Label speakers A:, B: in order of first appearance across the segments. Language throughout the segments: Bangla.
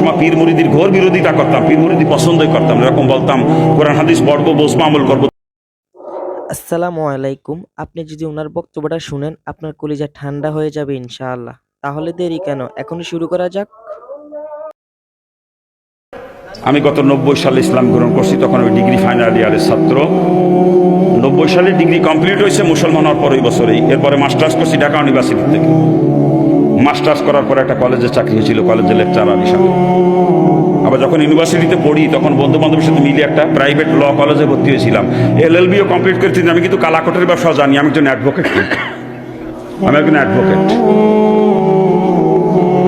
A: সময় পীর মুরিদির ঘোর বিরোধিতা করতাম পীর মুরিদি পছন্দই করতাম এরকম বলতাম কোরআন হাদিস পড়ব বসবো আমল করব
B: আসসালামু আলাইকুম। আপনি যদি ওনার বক্তব্যটা শুনেন আপনার কলিজা ঠান্ডা হয়ে যাবে ইনশাআল্লাহ। তাহলে দেরি কেন? এখনই শুরু করা যাক।
A: আমি গত নব্বই সালে ইসলাম গ্রহণ করছি তখন আমি ডিগ্রি ফাইনাল ইয়ারের ছাত্র। নব্বই সালে ডিগ্রি কমপ্লিট হয়েছে মুসলমান হওয়ার পর ওই বছরেই। এরপরে মাস্টার্স করছি ঢাকা ইউনিভার্সিটি থেকে। মাস্টার্স করার পরে একটা কলেজে চাকরি হয়েছিল, কলেজের লেকচারার হিসাবে আবার যখন ইউনিভার্সিটিতে পড়ি, তখন বন্ধু বান্ধবের সাথে মিলে একটা প্রাইভেট ল কলেজে ভর্তি হয়েছিলাম। এল এল বিও কমপ্লিট করেছি আমি কিন্তু কালাকোটের ব্যবসা জানি, আমি একজন অ্যাডভোকেট আমি একজন অ্যাডভোকেট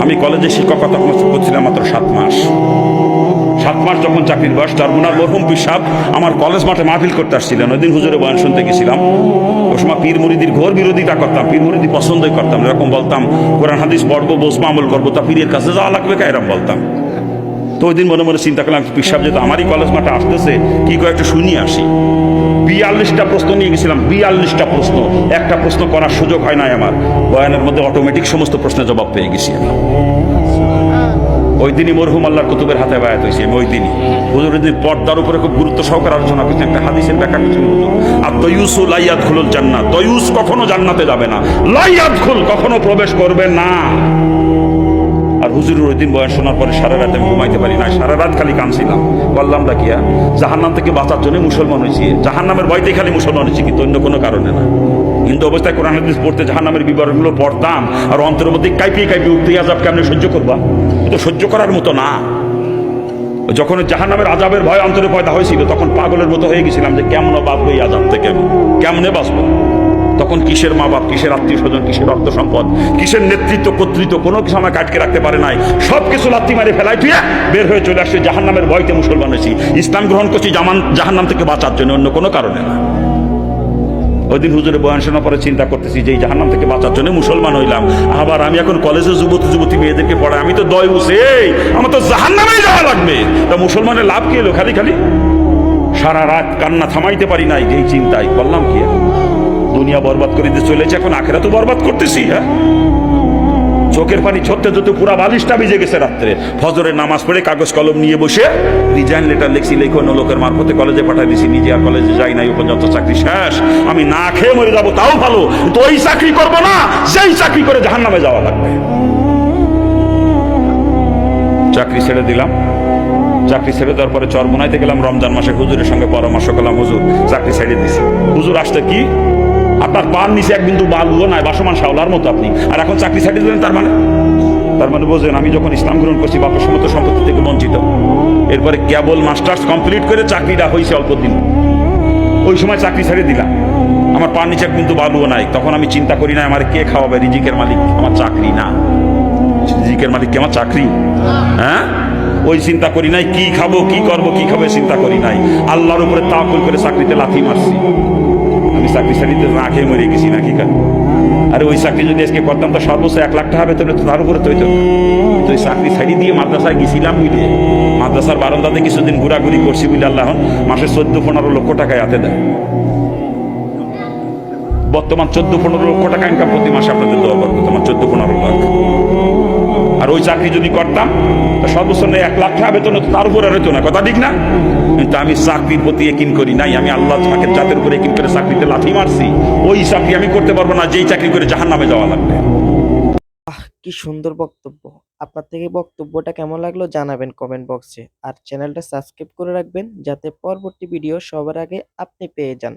A: আমি কলেজে শিক্ষকতা করছিলাম মাত্র সাত মাস। মাস যখন চাকরির বয়স চারগুনার মরহুম পিসাব আমার কলেজ মাঠে মাহফিল করতে আসছিলেন। ওই দিন হুজুরে বয়ান শুনতে গেছিলাম। ওই সময় পীর মুরিদির ঘোর বিরোধিতা করতাম। পীর মুরিদি পছন্দই করতাম। এরকম বলতাম, কোরআন, হাদিস পড়ব বসবো আমল করব, তা পীরের কাছে যাওয়া লাগবে কা? বলতাম। তো ওই দিন মনে মনে চিন্তা করলাম, পিসাব যেহেতু আমারই কলেজ মাঠে আসতেছে, কি করে একটু শুনিয়ে আসি। বিয়াল্লিশটা প্রশ্ন নিয়ে গেছিলাম, বিয়াল্লিশটা প্রশ্ন। একটা প্রশ্ন করার সুযোগ হয় নাই আমার। বয়ানের মধ্যে অটোমেটিক সমস্ত প্রশ্নের জবাব পেয়ে গেছি আমি। ওই দিনই মরহুম আল্লাহর কুতুবের হাতে বায়াত হয়েছে ওই দিনই হুজুর দিন পর্দার উপরে খুব গুরুত্ব সহকারে আলোচনা করছেন একটা হাদিসের ব্যাখ্যা করছেন আর তয়ুসু লাইয়াত খুলুল জান্নাত, তয়ুস কখনো জান্নাতে যাবে না। লাইয়াত খুল, কখনো প্রবেশ করবে না। হুজুরের ওই দিন বয়স শোনার পরে সারা রাত আমি ঘুমাইতে পারি না সারা রাত খালি কাঁদছিলাম। বললাম ডাকিয়া জাহান্নাম থেকে বাঁচার জন্য মুসলমান হয়েছি। জাহান্নামের ভয়তেই খালি মুসলমান হয়েছি, কিন্তু অন্য কোনো কারণে না। কিন্তু অবস্থায় কোরআন হাদিস পড়তে জাহান্নামের বিবরণগুলো পড়তাম, আর অন্তরের মধ্যে কাইপিয়ে কাইপিয়ে উঠতে আজাব কেমনে সহ্য করবা? তো সহ্য করার মতো না। যখন জাহান্নামের আজাবের ভয় অন্তরে পয়দা হয়েছিল, তখন পাগলের মতো হয়ে গেছিলাম যে, কেমন বাঁচবো এই আজাব থেকে আমি কেমনে বাঁচবো? তখন কিসের মা বাপ, কিসের আত্মীয় স্বজন, কিসের অর্থ সম্পদ, কিসের নেতৃত্ব, কর্তৃত্ব, কোনো কিছু আমাকে আটকে রাখতে পারে নাই। সব কিছু লাত্তি মারে ফেলাই তুই বের হয়ে চলে আসছে জাহান্নামের ভয়তে মুসলমান হয়েছি। ইসলাম গ্রহণ করছি জামান জাহান্নাম থেকে বাঁচার জন্য, অন্য কোনো কারণে না। ওই দিন হুজুরে বয়ান শোনার পরে চিন্তা করতেছি যে জাহান্নাম থেকে বাঁচার জন্য মুসলমান হইলাম। আবার আমি এখন কলেজে যুবতী যুবতী মেয়েদেরকে পড়াই, আমি তো দয় এই, আমার তো জাহান্নামেই যাওয়া লাগবে। তা মুসলমানের লাভ কি এলো? খালি খালি? সারা রাত কান্না থামাইতে পারি নাই এই চিন্তায়। বললাম কি? দুনিয়া বরবাদ করে দিয়ে চলেছে এখন আখেরা তো বরবাদ করতেছি হ্যাঁ? চোখের পানি ছড়তে যত পুরা বালিশটা ভিজে গেছে রাত্রে। ফজরের নামাজ পড়ে কাগজ কলম নিয়ে বসে রিজাইন লেটার লিখছি, লেখো লোকের মারফতে কলেজে পাঠাই দিছি, নিজে আর কলেজে যাই নাই পর্যন্ত চাকরি শেষ। আমি না খেয়ে মরে যাব, তাও ভালো। তো ওই চাকরি করব না সেই চাকরি করে জাহান নামে যাওয়া লাগবে। চাকরি ছেড়ে দিলাম। চাকরি ছেড়ে দেওয়ার পরে চরমোনাইতে গেলাম, রমজান মাসে হুজুরের সঙ্গে পরামর্শ করলাম, হুজুর, চাকরি ছেড়ে দিছি। হুজুর আসতে কি? আপনার পান নিচে এক বিন্দু বালুও নাই, বাসমান শাওলার মতো আপনি। আর এখন চাকরি ছেড়ে দিলেন তার মানে? তার মানে বোঝেন, আমি যখন ইসলাম গ্রহণ করছি, বাপের সমস্ত সম্পত্তি থেকে বঞ্চিত। এরপরে কেবল মাস্টার্স কমপ্লিট করে চাকরিটা হয়েছে অল্প দিন। ওই সময় চাকরি ছেড়ে দিলাম। আমার পান নিচে এক বালুও নাই। তখন আমি চিন্তা করি না আমার কে খাওয়াবে? রিজিকের মালিক আমার চাকরি না। রিজিকের মালিক কি আমার চাকরি? হ্যাঁ? ওই চিন্তা করি নাই, কি খাব, কি করব, কি খাব চিন্তা করি নাই। আল্লাহর উপরে তাকুল করে চাকরিতে লাথি মারছি। চাকরি না খেয়ে মরে গেছি নাকি আরে ওই চাকরি যদি আজকে করতাম, তো সর্বোচ্চ এক লাখ টাকা বেতনে তো তার উপরে তো কিন্তু ওই চাকরি ছাড়ি দিয়ে মাদ্রাসায় গেছিলাম বুঝলে? মাদ্রাসার বারান্দাতে কিছুদিন ঘোরাঘুরি করছি বুঝলে আল্লাহ। মাসে চোদ্দ পনেরো লক্ষ টাকায় হাতে দেয়। বর্তমান চোদ্দ পনেরো লক্ষ টাকা ইনকাম প্রতি মাসে আপনাদের দেওয়া করব তোমার চোদ্দ পনেরো লাখ। আর ওই চাকরি যদি করতাম সর্বোচ্চ এক লাখ টাকা বেতন তার উপরে হতো না। কথা ঠিক না? কিন্তু আমি চাকরির প্রতি একিন করি নাই, আমি আল্লাহ পাকের জাতের উপরে একিন করে চাকরিতে লাথি মারছি। ওই চাকরি আমি করতে পারব না, যেই চাকরি করে জাহান নামে যাওয়া লাগবে।
B: কি সুন্দর বক্তব্য। আপনার থেকে বক্তব্যটা কেমন লাগল জানাবেন কমেন্ট বক্সে আর চ্যানেলটা সাবস্ক্রাইব করে রাখবেন, যাতে পরবর্তী ভিডিও সবার আগে আপনি পেয়ে যান।